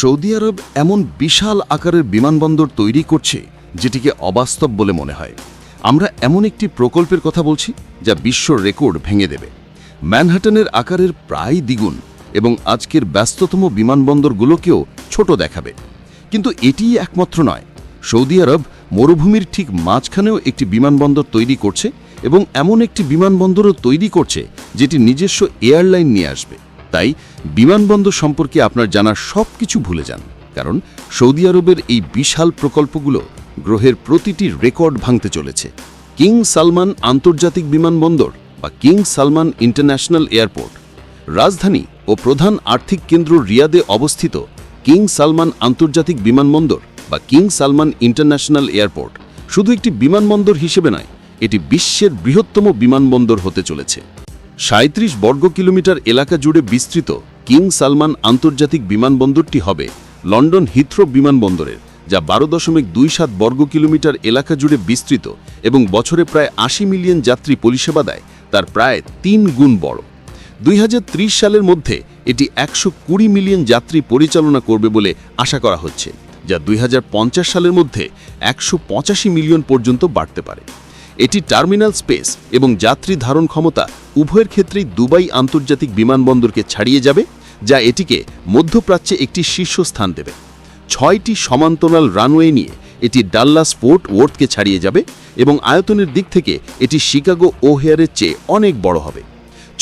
Saudi আরব এমন বিশাল আকারের বিমানবন্দর তৈরি করছে যেটিকে অবাস্তব বলে মনে হয়। আমরা এমন একটি প্রকল্পের কথা বলছি যা বিশ্ব রেকর্ড ভেঙে দেবে। ম্যানহাটনের আকারের প্রায় দ্বিগুণ এবং আজকের ব্যস্ততম বিমানবন্দরগুলোকেও ছোট দেখাবে। কিন্তু এটিই একমাত্র নয়। সৌদি আরব মরুভূমির ঠিক মাঝখানেও একটি বিমানবন্দর তৈরি করছে এবং এমন একটি বিমানবন্দরও তৈরি করছে যেটি নিজস্ব এয়ারলাইন নিয়ে আসবে। তাই বিমানবন্দর সম্পর্কে আপনার জানার সব কিছু ভুলে যান, কারণ সৌদি আরবের এই বিশাল প্রকল্পগুলো গ্রহের প্রতিটি রেকর্ড ভাঙতে চলেছে। কিং সালমান আন্তর্জাতিক বিমানবন্দর বা কিং সালমান ইন্টারন্যাশনাল এয়ারপোর্ট, রাজধানী ও প্রধান আর্থিক কেন্দ্র রিয়াদে অবস্থিত কিং সালমান আন্তর্জাতিক বিমানবন্দর বা কিং সালমান ইন্টারন্যাশনাল এয়ারপোর্ট শুধু একটি বিমানবন্দর হিসেবে নয়, এটি বিশ্বের বৃহত্তম বিমানবন্দর হতে চলেছে। সাঁত্রিশ বর্গ কিলোমিটার এলাকা জুড়ে বিস্তৃত কিং সালমান আন্তর্জাতিক বিমানবন্দরটি হবে লন্ডন হিথ্রো বিমানবন্দরের, যা বারো দশমিক দুই সাত বর্গ কিলোমিটার এলাকা জুড়ে বিস্তৃত এবং বছরে প্রায় আশি মিলিয়ন যাত্রী পরিষেবা দেয়, তার প্রায় তিন গুণ বড়। দুই হাজার ত্রিশ সালের মধ্যে এটি একশো কুড়ি মিলিয়ন যাত্রী পরিচালনা করবে বলে আশা করা হচ্ছে, যা দুই হাজার পঞ্চাশ সালের মধ্যে একশো পঁচাশি মিলিয়ন পর্যন্ত বাড়তে পারে। এটি টার্মিনাল স্পেস এবং যাত্রী ধারণ ক্ষমতা উভয়ের ক্ষেত্রেই দুবাই আন্তর্জাতিক বিমানবন্দরকে ছাড়িয়ে যাবে, যা এটিকে মধ্যপ্রাচ্যে একটি শীর্ষস্থান দেবে। ছয়টি সমান্তরাল রানওয়ে নিয়ে এটি ডাল্লাস ফোর্ট ওয়ার্থকে ছাড়িয়ে যাবে এবং আয়তনের দিক থেকে এটি শিকাগো ওহেয়ারের চেয়ে অনেক বড় হবে।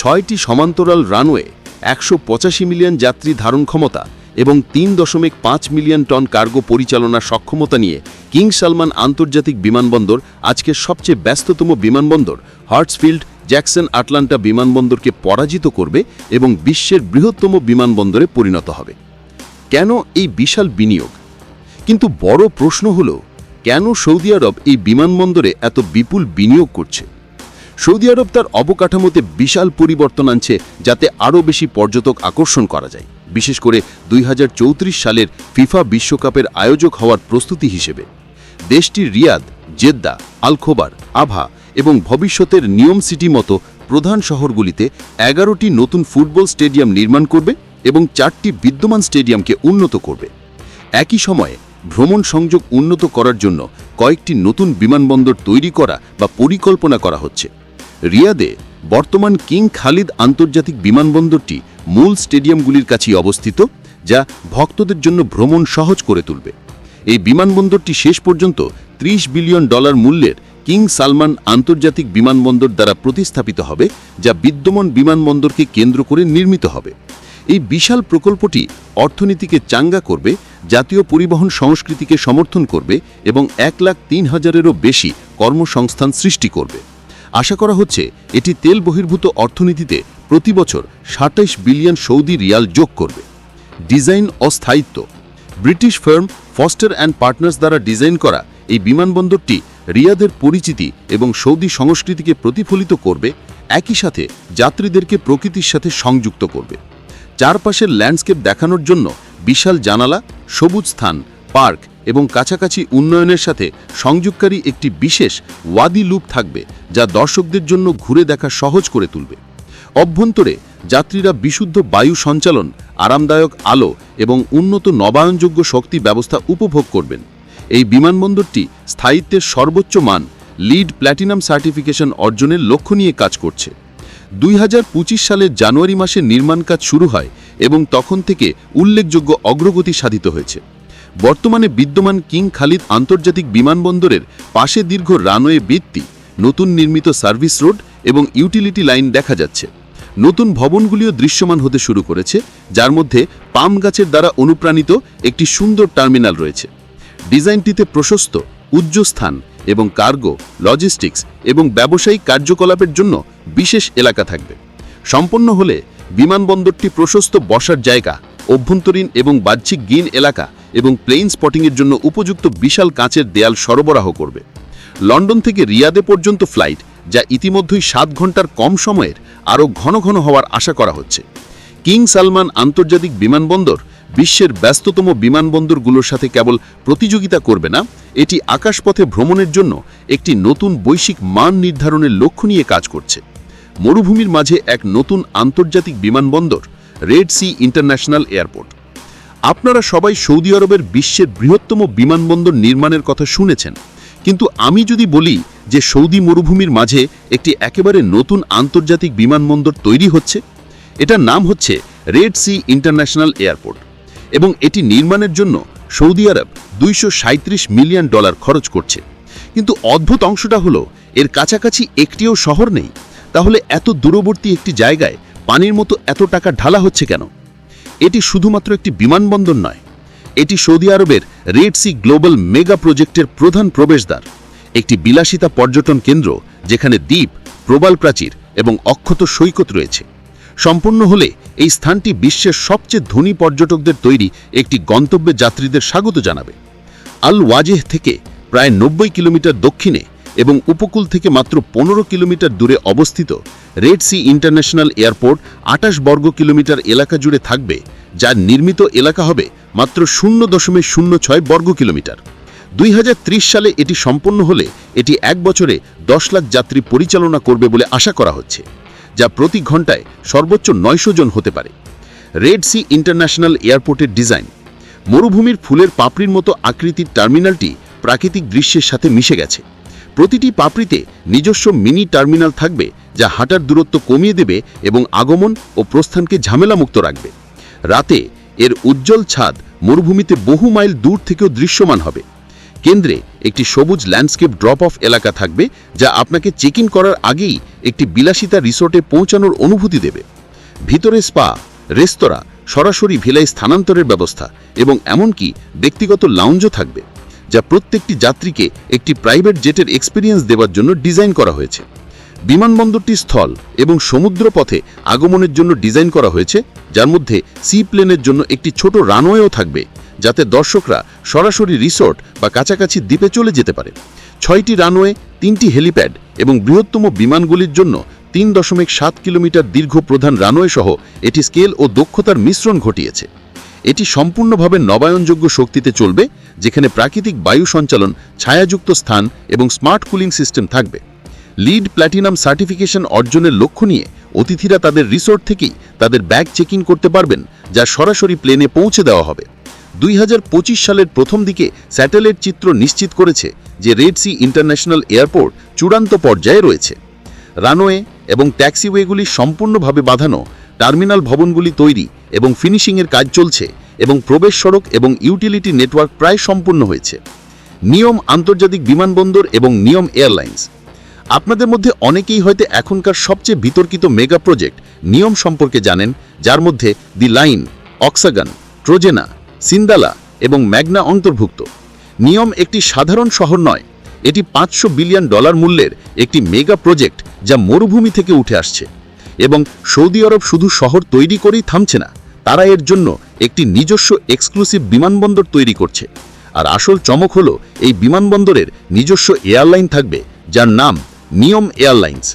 ছয়টি সমান্তরাল রানওয়ে, একশো পঁচাশি মিলিয়ন যাত্রী ধারণ ক্ষমতা এবং তিন দশমিক পাঁচ মিলিয়ন টন কার্গো পরিচালনার সক্ষমতা নিয়ে কিং সালমান আন্তর্জাতিক বিমানবন্দর আজকের সবচেয়ে ব্যস্ততম বিমানবন্দর। হার্টসফিল্ড, জ্যাকসন আটলান্টা বিমানবন্দরকে পরাজিত করবে এবং বিশ্বের বৃহত্তম বিমানবন্দরে পরিণত হবে। কেন এই বিশাল বিনিয়োগ? কিন্তু বড় প্রশ্ন হল, কেন সৌদি আরব এই বিমানবন্দরে এত বিপুল বিনিয়োগ করছে? সৌদি আরব তার অবকাঠামোতে বিশাল পরিবর্তন আনছে যাতে আরও বেশি পর্যটক আকর্ষণ করা যায়। বিশেষ করে দুই হাজার চৌত্রিশ সালের ফিফা বিশ্বকাপের আয়োজক হওয়ার প্রস্তুতি হিসেবে। দেশটির রিয়াদ, জেদ্দা, আলখোবার, আভা এবং ভবিষ্যতের নিয়ম সিটি মতো প্রধান শহরগুলিতে এগারোটি নতুন ফুটবল স্টেডিয়াম নির্মাণ করবে এবং চারটি বিদ্যমান স্টেডিয়ামকে উন্নত করবে। একই সময়ে ভ্রমণ সংযোগ উন্নত করার জন্য কয়েকটি নতুন বিমানবন্দর তৈরি করা বা পরিকল্পনা করা হচ্ছে। রিয়াদে বর্তমান কিং খালিদ আন্তর্জাতিক বিমানবন্দরটি মূল স্টেডিয়ামগুলির কাছেই অবস্থিত, যা ভক্তদের জন্য ভ্রমণ সহজ করে তুলবে। এই বিমানবন্দরটি শেষ পর্যন্ত ৩০ বিলিয়ন ডলার মূল্যের কিং সালমান আন্তর্জাতিক বিমানবন্দর দ্বারা প্রতিস্থাপিত হবে, যা বিদ্যমান বিমানবন্দরকে কেন্দ্র করে নির্মিত হবে। এই বিশাল প্রকল্পটি অর্থনীতিকে চাঙ্গা করবে, জাতীয় পরিবহন সংস্কৃতিকে সমর্থন করবে এবং এক লাখ তিন হাজারেরও বেশি কর্মসংস্থান সৃষ্টি করবে। আশা করা হচ্ছে, এটি তেল বহির্ভূত অর্থনীতিতে প্রতি বছর সাতাইশ বিলিয়ন সৌদি রিয়াল যোগ করবে। Design অস্থায়িত্ব। British firm Foster and Partners দ্বারা ডিজাইন করা এই বিমানবন্দরটি রিয়াদের পরিচিতি এবং সৌদি সংস্কৃতিকে প্রতিফলিত করবে, একই সাথে যাত্রীদেরকে প্রকৃতির সাথে সংযুক্ত করবে। চারপাশের ল্যান্ডস্কেপ দেখানোর জন্য বিশাল জানালা, সবুজ স্থান, পার্ক এবং কাছাকাছি উন্নয়নের সাথে সংযোগকারী একটি বিশেষ ওয়াদি লুপ থাকবে যা দর্শকদের জন্য ঘুরে দেখা সহজ করে তুলবে। অভ্যন্তরে যাত্রীরা বিশুদ্ধ বায়ু সঞ্চালন, আরামদায়ক আলো এবং উন্নত নবায়নযোগ্য শক্তি ব্যবস্থা উপভোগ করবেন। এই বিমানবন্দরটি স্থায়িত্বের সর্বোচ্চ মান লিড প্ল্যাটিনাম সার্টিফিকেশন অর্জনের লক্ষ্য নিয়ে কাজ করছে। দুই হাজার পঁচিশ সালের জানুয়ারি মাসে নির্মাণ কাজ শুরু হয় এবং তখন থেকে উল্লেখযোগ্য অগ্রগতি সাধিত হয়েছে। বর্তমানে বিদ্যমান কিং খালিদ আন্তর্জাতিক বিমানবন্দরের পাশে দীর্ঘ রানওয়ে ভিত্তি, নতুন নির্মিত সার্ভিস রোড এবং ইউটিলিটি লাইন দেখা যাচ্ছে। নতুন ভবনগুলিও দৃশ্যমান হতে শুরু করেছে, যার মধ্যে পাম গাছের দ্বারা অনুপ্রাণিত একটি সুন্দর টার্মিনাল রয়েছে। ডিজাইনটিতে প্রশস্ত উজ্জ্বস্থান এবং কার্গো, লজিস্টিক্স এবং ব্যবসায়িক কার্যকলাপের জন্য বিশেষ এলাকা থাকবে। সম্পন্ন হলে বিমানবন্দরটি প্রশস্ত বসার জায়গা, অভ্যন্তরীণ এবং বাহ্যিক গিন এলাকা এবং প্লেন স্পটিংয়ের জন্য উপযুক্ত বিশাল কাঁচের দেয়াল সরবরাহ করবে। লন্ডন থেকে রিয়াদে পর্যন্ত ফ্লাইট, যা ইতিমধ্যেই সাত ঘণ্টার কম সময়ের আরও ঘন ঘন হওয়ার আশা করা হচ্ছে। কিং সালমান আন্তর্জাতিক বিমানবন্দর বিশ্বের ব্যস্ততম বিমানবন্দরগুলোর সাথে কেবল প্রতিযোগিতা করবে না, এটি আকাশপথে ভ্রমণের জন্য একটি নতুন বৈশ্বিক মান নির্ধারণের লক্ষ্য নিয়ে কাজ করছে। মরুভূমির মাঝে এক নতুন আন্তর্জাতিক বিমানবন্দর রেড সি ইন্টারন্যাশনাল এয়ারপোর্ট আপনারা সবাই সৌদি আরবের বিশ্বের বৃহত্তম বিমানবন্দর নির্মাণের কথা শুনেছেন। কিন্তু আমি যদি বলি যে সৌদি মরুভূমির মাঝে একটি একেবারে নতুন আন্তর্জাতিক বিমানবন্দর তৈরি হচ্ছে, এটার নাম হচ্ছে রেড সি ইন্টারন্যাশনাল এয়ারপোর্ট এবং এটি নির্মাণের জন্য সৌদি আরব দুইশো সাঁইত্রিশ মিলিয়ন ডলার খরচ করছে। কিন্তু অদ্ভুত অংশটা হলো, এর কাছাকাছি একটিও শহর নেই। তাহলে এত দূরবর্তী একটি জায়গায় পানির মতো এত টাকা ঢালা হচ্ছে কেন? এটি শুধুমাত্র একটি বিমানবন্দর নয় এটি সৌদি আরবের রেড সি গ্লোবাল মেগা প্রজেক্টের প্রধান প্রবেশদ্বার। একটি বিলাসিতা পর্যটন কেন্দ্র যেখানে দ্বীপ, প্রবাল প্রাচীর এবং অক্ষত সৈকত রয়েছে। সম্পূর্ণ হলে এই স্থানটি বিশ্বের সবচেয়ে ধনী পর্যটকদের তৈরি একটি গন্তব্যে যাত্রীদের স্বাগত জানাবে। আল ওয়াজেহ থেকে প্রায় নব্বই কিলোমিটার দক্ষিণে এবং উপকূল থেকে মাত্র পনেরো কিলোমিটার দূরে অবস্থিত রেড সি ইন্টারন্যাশনাল এয়ারপোর্ট আটাশ বর্গ কিলোমিটার এলাকা জুড়ে থাকবে যার নির্মিত এলাকা হবে মাত্র শূন্য দশমিক শূন্য ছয় বর্গ কিলোমিটার। দুই হাজার ত্রিশ সালে এটি সম্পন্ন হলে এটি এক বছরে দশ লাখ যাত্রী পরিচালনা করবে বলে আশা করা হচ্ছে, যা প্রতি ঘন্টায় সর্বোচ্চ নয়শো জন হতে পারে। রেড সি ইন্টারন্যাশনাল এয়ারপোর্টের ডিজাইন। মরুভূমির ফুলের পাপড়ির মতো আকৃতির টার্মিনালটি প্রাকৃতিক দৃশ্যের সাথে মিশে গেছে। প্রতিটি পাপড়িতে নিজস্ব মিনি টার্মিনাল থাকবে, যা হাঁটার দূরত্ব কমিয়ে দেবে এবং আগমন ও প্রস্থানকে ঝামেলামুক্ত রাখবে। রাতে এর উজ্জ্বল ছাদ মরুভূমিতে বহু মাইল দূর থেকেও দৃশ্যমান হবে। কেন্দ্রে একটি সবুজ ল্যান্ডস্কেপ ড্রপ অফ এলাকা থাকবে যা আপনাকে চেক ইন করার আগেই একটি বিলাসিতা রিসোর্টে পৌঁছানোর অনুভূতি দেবে। ভিতরে স্পা, রেস্তোরাঁ, সরাসরি ভিলায় স্থানান্তরের ব্যবস্থা এবং এমনকি ব্যক্তিগত লাউঞ্জও থাকবে, যা প্রত্যেকটি যাত্রীকে একটি প্রাইভেট জেটের এক্সপিরিয়েন্স দেওয়ার জন্য ডিজাইন করা হয়েছে। বিমানবন্দরটি স্থল এবং সমুদ্র পথে আগমনের জন্য ডিজাইন করা হয়েছে, যার মধ্যে সি প্লেনের জন্য একটি ছোট রানওয়েও থাকবে, যাতে দর্শকরা সরাসরি রিসোর্ট বা কাছাকাছি দ্বীপে চলে যেতে পারে। ছয়টি রানওয়ে, তিনটি হেলিপ্যাড এবং বৃহত্তম বিমানগুলির জন্য তিন দশমিক সাত কিলোমিটার দীর্ঘ প্রধান রানওয়ে সহ এটি স্কেল ও দক্ষতার মিশ্রণ ঘটিয়েছে। এটি সম্পূর্ণভাবে নবায়নযোগ্য শক্তিতে চলবে, যেখানে প্রাকৃতিক বায়ু সঞ্চালন, ছায়াযুক্ত স্থান এবং স্মার্ট কুলিং সিস্টেম থাকবে। লিড প্ল্যাটিনাম সার্টিফিকেশন অর্জনের লক্ষ্য নিয়ে অতিথিরা তাদের রিসোর্ট থেকেই তাদের ব্যাগ চেক ইন করতে পারবেন, যা সরাসরি প্লেনে পৌঁছে দেওয়া হবে। দুই হাজার পঁচিশ সালের প্রথম দিকে স্যাটেলাইট চিত্র নিশ্চিত করেছে যে রেড সি ইন্টারন্যাশনাল এয়ারপোর্ট চূড়ান্ত পর্যায়ে রয়েছে। রানওয়ে এবং ট্যাক্সিওয়েগুলি সম্পূর্ণভাবে বাঁধানো, টার্মিনাল ভবনগুলি তৈরি এবং ফিনিশিংয়ের কাজ চলছে এবং প্রবেশ সড়ক এবং ইউটিলিটি নেটওয়ার্ক প্রায় সম্পূর্ণ হয়েছে। নিয়ম আন্তর্জাতিক বিমানবন্দর এবং নিয়ম এয়ারলাইন্স। আপনাদের মধ্যে অনেকেই হয়তো এখনকার সবচেয়ে বিতর্কিত মেগা প্রজেক্ট নিয়ম সম্পর্কে জানেন, যার মধ্যে দি লাইন অক্সাগান ট্রোজেনা সিন্দালা এবং ম্যাগনা অন্তর্ভুক্ত। নিয়ম একটি সাধারণ শহর নয়, এটি পাঁচশো বিলিয়ন ডলার মূল্যের একটি মেগা প্রজেক্ট যা মরুভূমি থেকে উঠে আসছে। এবং সৌদি আরব শুধু শহর তৈরি করেই থামছে না, তারা এর জন্য একটি নিজস্ব এক্সক্লুসিভ বিমানবন্দর তৈরি করছে। আর আসল চমক হলো, এই বিমানবন্দরের নিজস্ব এয়ারলাইন থাকবে, যার নাম নিয়ম এয়ারলাইন্স।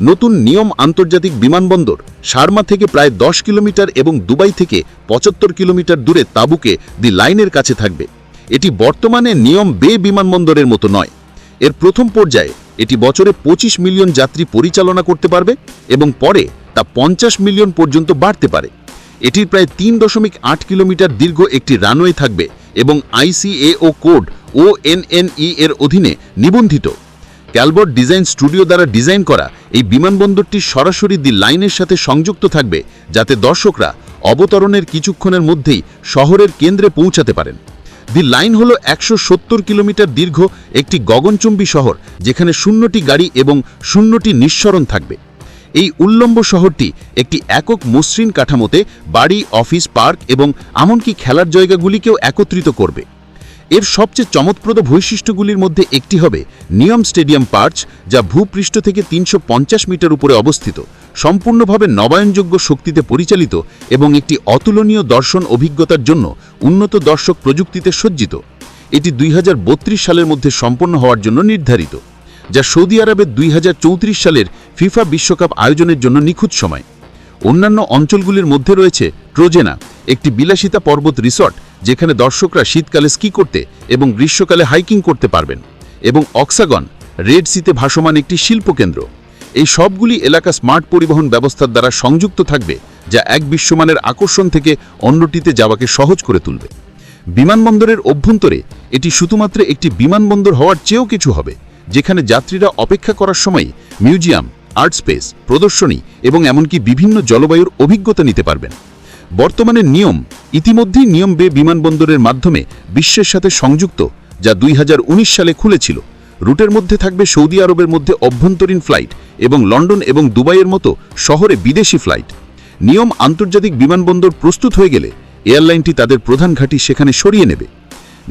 নতুন নিয়ম আন্তর্জাতিক বিমানবন্দর শার্মা থেকে প্রায় দশ কিলোমিটার এবং দুবাই থেকে পঁচাত্তর কিলোমিটার দূরে তাবুকে দি লাইনের কাছে থাকবে। এটি বর্তমানে নিয়ম বে বিমানবন্দরের মতো নয়। এর প্রথম পর্যায়ে এটি বছরে ২৫ মিলিয়ন যাত্রী পরিচালনা করতে পারবে এবং পরে তা পঞ্চাশ মিলিয়ন পর্যন্ত বাড়তে পারে। এটির প্রায় তিন দশমিক আট কিলোমিটার দীর্ঘ একটি রানওয়ে থাকবে এবং আইসিএও কোড ও এর অধীনে নিবন্ধিত। ক্যালবট ডিজাইন স্টুডিও দ্বারা ডিজাইন করা এই বিমানবন্দরটি সরাসরি দি লাইনের সাথে সংযুক্ত থাকবে, যাতে দর্শকরা অবতরণের কিছুক্ষণের মধ্যেই শহরের কেন্দ্রে পৌঁছাতে পারেন। দি লাইন হল একশো সত্তর কিলোমিটার দীর্ঘ একটি গগনচুম্বী শহর, যেখানে শূন্যটি গাড়ি এবং শূন্যটি নিঃসরণ থাকবে। এই উল্লম্ব শহরটি একটি একক মসৃণ কাঠামোতে বাড়ি, অফিস, পার্ক এবং এমনকি খেলার জায়গাগুলিকেও একত্রিত করবে। এর সবচেয়ে চমৎপ্রদ বৈশিষ্ট্যগুলির মধ্যে একটি হবে নিয়ম স্টেডিয়াম পার্চ, যা ভূপৃষ্ঠ থেকে তিনশো পঞ্চাশ মিটার উপরে অবস্থিত, সম্পূর্ণভাবে নবায়নযোগ্য শক্তিতে পরিচালিত এবং একটি অতুলনীয় দর্শন অভিজ্ঞতার জন্য উন্নত দর্শক প্রযুক্তিতে সজ্জিত। এটি দুই হাজার বত্রিশ সালের মধ্যে সম্পন্ন হওয়ার জন্য নির্ধারিত, যা সৌদি আরবের দুই হাজার চৌত্রিশ সালের ফিফা বিশ্বকাপ আয়োজনের জন্য নিখুঁত সময়। অন্যান্য অঞ্চলগুলির মধ্যে রয়েছে ট্রোজেনা, একটি বিলাসিতা পর্বত রিসর্ট, যেখানে দর্শকরা শীতকালে স্কি করতে এবং গ্রীষ্মকালে হাইকিং করতে পারবেন, এবং অক্সাগন, রেড সিতে ভাসমান একটি শিল্পকেন্দ্র। এই সবগুলি এলাকা স্মার্ট পরিবহন ব্যবস্থার দ্বারা সংযুক্ত থাকবে, যা এক বিশ্বমানের আকর্ষণ থেকে অন্যটিতে যাওয়াকে সহজ করে তুলবে। বিমানবন্দরের অভ্যন্তরে এটি শুধুমাত্র একটি বিমানবন্দর হওয়ার চেয়েও কিছু হবে, যেখানে যাত্রীরা অপেক্ষা করার সময় মিউজিয়াম আর্ট স্পেস, প্রদর্শনী এবং এমনকি বিভিন্ন জলবায়ুর অভিজ্ঞতা নিতে পারবেন। বর্তমানে নিয়ম ইতিমধ্যেই নিয়ম বে বিমানবন্দরের মাধ্যমে বিশ্বের সাথে সংযুক্ত, যা দুই হাজার উনিশ সালে খুলেছিল। রুটের মধ্যে থাকবে সৌদি আরবের মধ্যে অভ্যন্তরীণ ফ্লাইট এবং লন্ডন এবং দুবাইয়ের মতো শহরে বিদেশি ফ্লাইট। নিয়ম আন্তর্জাতিক বিমানবন্দর প্রস্তুত হয়ে গেলে এয়ারলাইনটি তাদের প্রধান ঘাঁটি সেখানে সরিয়ে নেবে।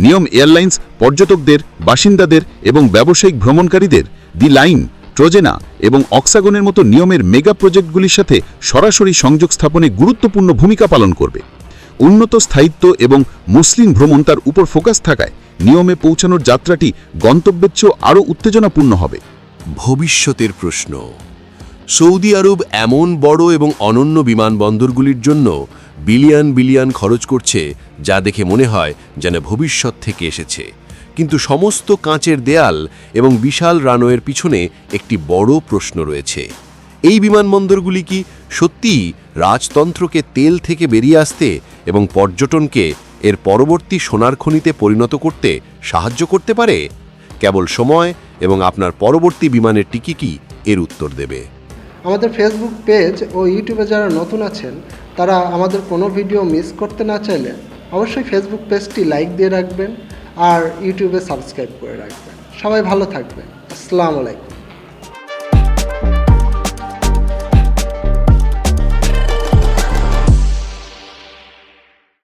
নিয়ম এয়ারলাইন্স পর্যটকদের, বাসিন্দাদের এবং ব্যবসায়িক ভ্রমণকারীদের, দি লাইন ট্রোজেনা এবং অক্সাগনের মতো নিয়মের মেগা প্রজেক্টগুলির সাথে সরাসরি সংযোগ স্থাপনে গুরুত্বপূর্ণ ভূমিকা পালন করবে। উন্নত স্থায়িত্ব এবং মুসলিম ভ্রমণ তার উপর ফোকাস থাকায় নিয়মে পৌঁছানোর যাত্রাটি গন্তব্যের চেয়েও আরও উত্তেজনাপূর্ণ হবে। ভবিষ্যতের প্রশ্ন। সৌদি আরব এমন বড় এবং অনন্য বিমানবন্দরগুলির জন্য বিলিয়ন বিলিয়ন খরচ করছে, যা দেখে মনে হয় যেন ভবিষ্যৎ থেকে এসেছে। কিন্তু সমস্ত কাঁচের দেয়াল এবং বিশাল রানওয়ের পিছনে একটি বড় প্রশ্ন রয়েছে। এই বিমানবন্দরগুলি কি সত্যিই রাজতন্ত্রকে তেল থেকে বেরিয়ে আসতে এবং পর্যটনকে এর পরবর্তী সোনার খনিতে পরিণত করতে সাহায্য করতে পারে? কেবল সময় এবং আপনার পরবর্তী বিমানের টিকিটই এর উত্তর দেবে। আমাদের ফেসবুক পেজ ও ইউটিউবে যারা নতুন আছেন, তারা আমাদের কোনো ভিডিও মিস করতে না চাইলে অবশ্যই ফেসবুক পেজটি লাইক দিয়ে রাখবেন। আর ইউটিউবে সাবস্ক্রাইব করে রাখবেন। সবাই ভালো থাকবেন। আসসালামু আলাইকুম।